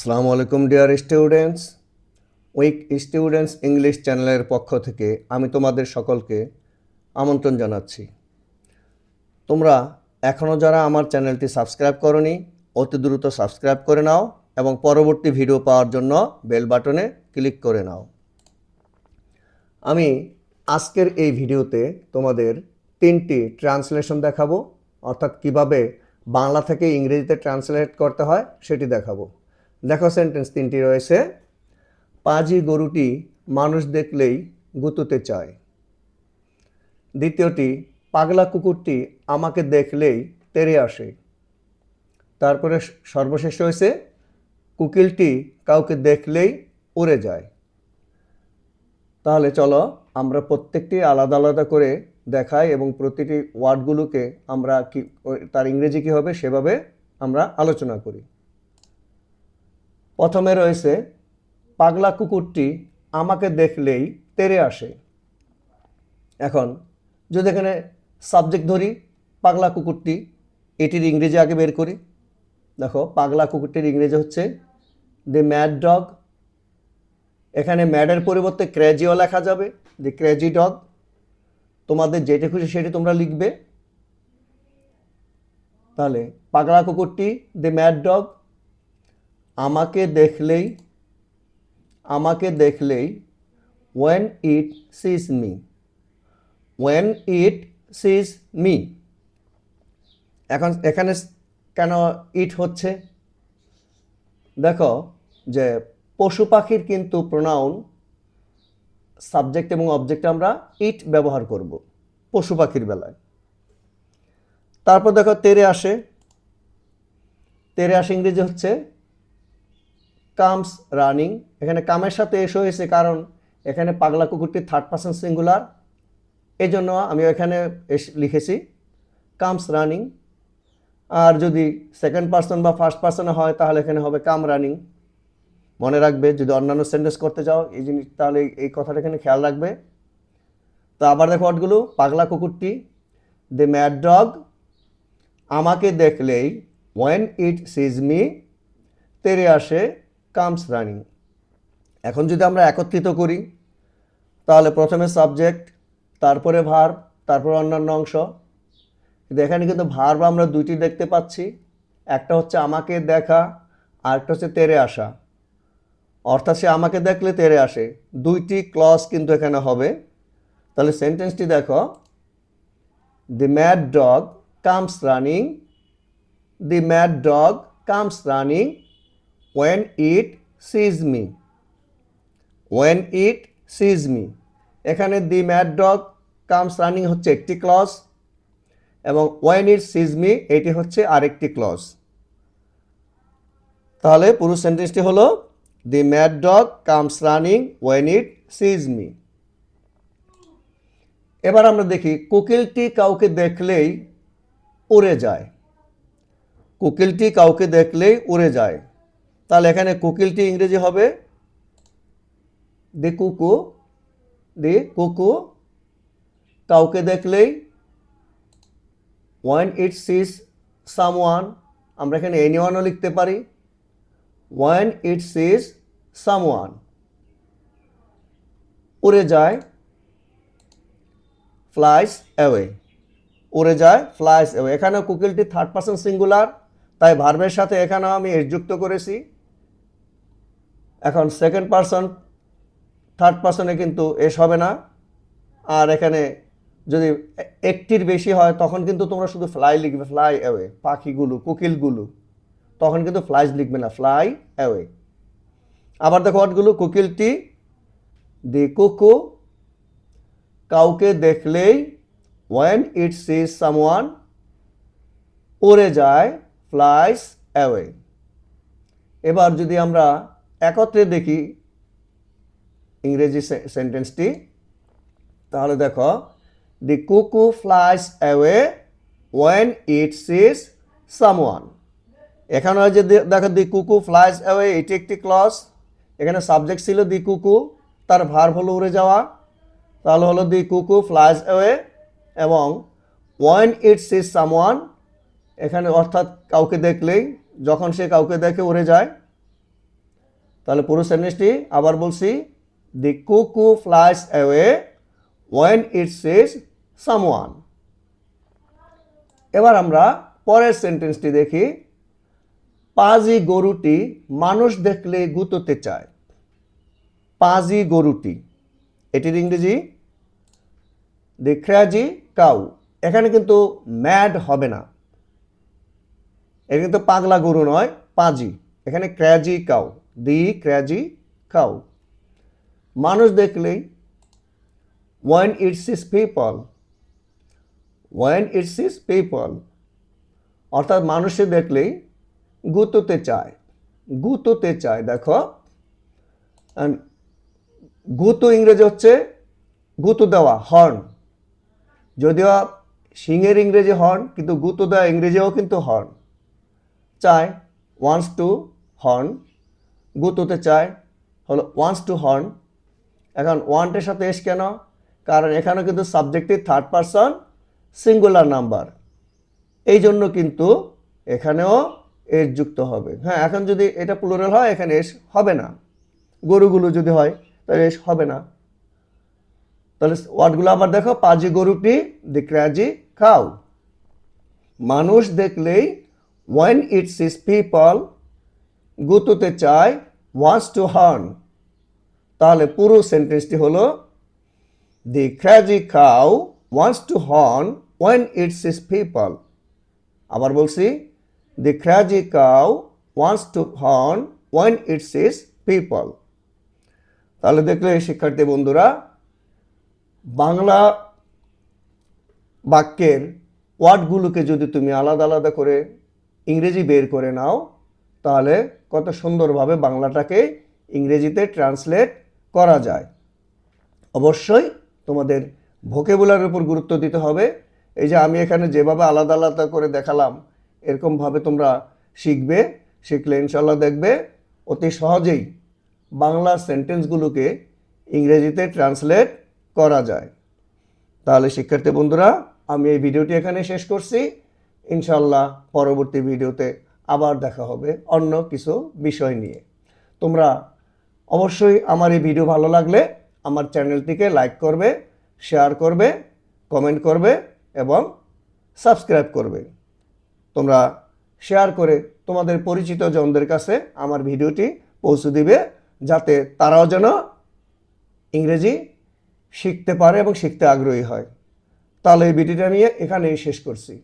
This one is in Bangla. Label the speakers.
Speaker 1: আসসালামু আলাইকুম, dear students. Weak students English চ্যানেলের পক্ষ থেকে আমি তোমাদের সকলকে আমন্ত্রণ জানাচ্ছি। তোমরা এখনও যারা আমার চ্যানেলটি সাবস্ক্রাইব করনি, অতি দ্রুত সাবস্ক্রাইব করে নাও এবং পরবর্তী ভিডিও পাওয়ার জন্য বেল বাটনে ক্লিক করে নাও। আমি আজকের এই ভিডিওতে তোমাদের তিনটি ট্রান্সলেশন দেখাবো, অর্থাৎ কীভাবে বাংলা থেকে ইংরেজিতে ট্রান্সলেট করতে হয় সেটি দেখাবো। দেখো সেন্টেন্স তিনটি রয়েছে। পাজি গরুটি মানুষ দেখলেই গুতুতে চায়। দ্বিতীয়টি, পাগলা কুকুরটি আমাকে দেখলেই তেরে আসে। তারপরে সর্বশেষ রয়েছে, কুকিলটি কাউকে দেখলেই উড়ে যায়। তাহলে চলো আমরা প্রত্যেকটি আলাদা আলাদা করে দেখাই এবং প্রতিটি ওয়ার্ডগুলোকে আমরা কি তার ইংরেজি কী হবে সেভাবে আমরা আলোচনা করি। প্রথমে রয়েছে, পাগলা কুকুরটি আমাকে দেখলেই তেরে আসে। এখন যদি এখানে সাবজেক্ট ধরি, পাগলা কুকুরটি, এটির ইংরেজি আগে বের করি। দেখো, পাগলা কুকুরটির ইংরেজি হচ্ছে দি ম্যাড ডগ এখানে ম্যাডের পরিবর্তে ক্র্যাজিও লেখা যাবে দি ক্র্যাজি ডগ তোমাদের যেটি খুশি সেটি তোমরা লিখবে। তাহলে পাগলা কুকুরটি দি ম্যাড ডগ আমাকে দেখলেই আমাকে দেখলেই when it sees me when it sees me এখন, এখানে কেন ইট হচ্ছে? দেখো যে পশু পাখির কিন্তু প্রোনাউন সাবজেক্ট এবং অবজেক্ট আমরা ইট ব্যবহার করব, পশু পাখির বেলায়। তারপর দেখো তেরে আসে তেরে আসে ইংরেজি হচ্ছে কামস রানিং এখানে কামের সাথে এসে হয়েছে কারণ এখানে পাগলা কুকুরটি থার্ড পার্সন সিঙ্গুলার এই জন্য আমি এখানে লিখেছি কামস রানিং আর যদি সেকেন্ড পার্সন বা ফার্স্ট পার্সনে হয়, তাহলে এখানে হবে কাম রানিং মনে রাখবে, যদি অন্যান্য সেন্টেন্স করতে যাও এই জিনিস, তাহলে এই- কথাটা এখানে খেয়াল রাখবে। তো আবার দেখো ওয়ার্ডগুলো পাগলা কুকুরটি দ্য ম্যাড ডগ আমাকে দেখলেই ওয়েন ইট সিজ মি তেরে আসে কামস রানিং এখন যদি আমরা একত্রিত করি, তাহলে প্রথমে সাবজেক্ট তারপরে ভার তারপরে অন্যান্য অংশ। কিন্তু এখানে কিন্তু ভার্ব আমরা দুইটি দেখতে পাচ্ছি। একটা হচ্ছে আমাকে দেখা আর একটা হচ্ছে তেরে আসা। অর্থাৎ সে আমাকে দেখলে তেরে আসে। দুইটি ক্লজ কিন্তু এখানে হবে। তাহলে সেন্টেন্সটি দেখো। The mad dog comes running the mad dog comes running when it sees me when it sees me এখানে the mad dog comes running হচ্ছে একটি ক্লস এবং ওয়েন ইট সিজ মি এটি হচ্ছে আরেকটি ক্লজ তাহলে পুরো সেন্টেন্সটি হলো the mad dog comes running when it sees me এবার আমরা দেখি, কোকিলটি কাউকে দেখলেই উড়ে যায়। কোকিলটি কাউকে দেখলেই উড়ে যায়। তাহলে এখানে কোকিলটি ইংরেজি হবে। দি কুকু দি কুকু। কাউকে দেখলেই when it sees someone আমরা এখানে এনিওয়ানও লিখতে পারি। When it sees someone উড়ে যায় ফ্লাইস অ্যাওয়ে উড়ে যায় ফ্লাইস অ্যাওয়ে এখানে কুকিলটি থার্ড পার্সন সিঙ্গুলার তাই ভার্বের সাথে এখানেও আমি এস যুক্ত করেছি। এখন সেকেন্ড পার্সন থার্ড পার্সনে কিন্তু এস হবে না। আর এখানে যদি একটির বেশি হয়, তখন কিন্তু তোমরা শুধু ফ্লাই লিখবে ফ্লাই অ্যাওয়ে পাখিগুলো, কোকিলগুলো। তখন কিন্তু ফ্লাইজ লিখবে না ফ্লাই অ্যাওয়ে আবার দেখো ওয়ার্ডগুলো কোকিলটি দি কুকু, কাউকে দেখলেই ওয়েন ইট সিজ সামওয়ান উড়ে যায় ফ্লাইস অ্যাওয়ে এবার যদি আমরা একত্রে দেখি ইংরেজি সেন্টেন্সটি তাহলে দেখো the cuckoo flies away when it sees someone এখানে যে দেখো দি কুকু ফ্লাইস অ্যাওয়ে এটি একটি ক্লস এখানে সাবজেক্ট ছিল দি কুকু তার ভার হলো উড়ে যাওয়া। তাহলে হলো দি কুকু ফ্লাইস অ্যাওয়ে এবং ওয়েন ইট সিজ সামওয়ান এখানে অর্থাৎ কাউকে দেখলেই, যখন সে কাউকে দেখে উড়ে যায়। তাহলে পুরো সেন্টেন্সটি আবার বলছি the cuckoo flies away when it sees someone এবার আমরা পরের সেন্টেন্সটি দেখি। পাজি গরুটি মানুষ দেখলে গুঁতোতে চায়। পাজি গরুটি, এটির ইংরেজি দি ক্র্যাজি কাউ এখানে কিন্তু ম্যাড হবে না। এটা কিন্তু পাগলা গরু নয়, পাজি। এখানে ক্র্যাজি কাউ দি ক্র্যাজি কাউ। মানুষ দেখলেই when it sees people when it sees people অর্থাৎ মানুষে দেখলেই গুঁতোতে চায় গুঁতোতে চায়, দেখো। গুঁতো ইংরেজি হচ্ছে গুঁতো দেওয়া হর্ন যদিও সিংয়ের ইংরেজি হর্ন কিন্তু গুঁতো দেওয়া ইংরেজিও কিন্তু হর্ন চায় ওয়ান্স টু হর্ন গুঁতোতে চায়, হলো ওয়ান্স টু হর্ন এখন ওয়ান্টের সাথে এস কেন? কারণ এখানে কিন্তু subjective third person singular number এই জন্য কিন্তু এখানেও এস যুক্ত হবে। হ্যাঁ এখন যদি এটা প্লুরাল হয়, এখানে এস হবে না। গরুগুলো যদি হয়, তাহলে এস হবে না। তাহলে ওয়ার্ডগুলো আবার দেখো, পাজি গরুটি দি ক্র্যাজি খাও মানুষ দেখলেই ওয়েন ইটস ইস পিপল গুতুতে চায় ওয়ান্স টু হার্ন তাহলে পুরো সেন্টেন্সটি হলো the crazy cow wants to horn when it sees people আবার বলছি the crazy cow wants to horn when it sees people তাহলে দেখলে শিক্ষার্থী বন্ধুরা, বাংলা বাক্যের ওয়ার্ডগুলোকে যদি তুমি আলাদা আলাদা করে ইংরেজি বের করে নাও তাহলে কত সুন্দরভাবে বাংলাটাকে ইংরেজিতে ট্রান্সলেট করা যায়। অবশ্যই তোমাদের ভোকেবুলার উপর গুরুত্ব দিতে হবে। এই যে আমি এখানে যেভাবে আলাদা আলাদা করে দেখালাম, এরকমভাবে তোমরা শিখবে, শিখলে ইনশাল্লাহ দেখবে অতি সহজেই বাংলা সেন্টেন্সগুলোকে ইংরেজিতে ট্রান্সলেট করা যায়। তাহলে শিক্ষার্থী বন্ধুরা, আমি এই ভিডিওটি এখানে শেষ করছি। ইনশাল্লাহ পরবর্তী ভিডিওতে আবার দেখা হবে অন্য কিছু বিষয় নিয়ে। তোমরা অবশ্যই আমার এই ভিডিও ভালো লাগলে আমার চ্যানেলটিকে লাইক করবে, শেয়ার করবে, কমেন্ট করবে এবং সাবস্ক্রাইব করবে। তোমরা শেয়ার করে তোমাদের পরিচিত জনদের কাছে আমার ভিডিওটি পৌঁছে দিবে যাতে তারাও যেন ইংরেজি শিখতে পারে এবং শিখতে আগ্রহী হয়। তাহলে এই ভিডিওটা নিয়ে এখানেই শেষ করছি।